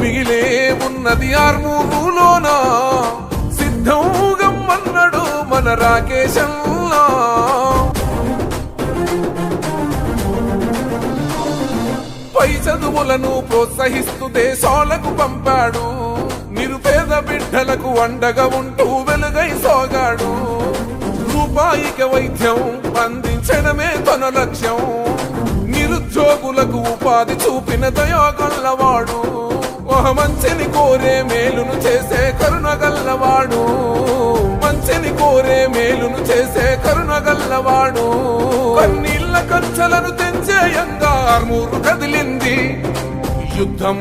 మిగిలే ఉన్నది ఆర్మూరులోన. సిద్ధంగమ్మన్నాడు మన రాకేశంలా. పై చదువులను ప్రోత్సహిస్తూ దేశాలకు పంపాడు. నిరుపేద బిడ్డలకు అండగా ఉంటూ వెలుగై సాగాడు. రూపాయిక వైద్యం అందించడమే తన లక్ష్యం. నిరుద్యోగులకు ఉపాధి చూపిన దయాగల్లవాడు ఒక మంచిని కోరే మేలును చేసే కరుణగల్లవాడు మంచిని కోరే మేలును చేసే కరుణగల్లవాడు కన్నీళ్ళ కంచెలను తెంచే యంగా ఆర్మూరు కదిలింది. యుద్ధం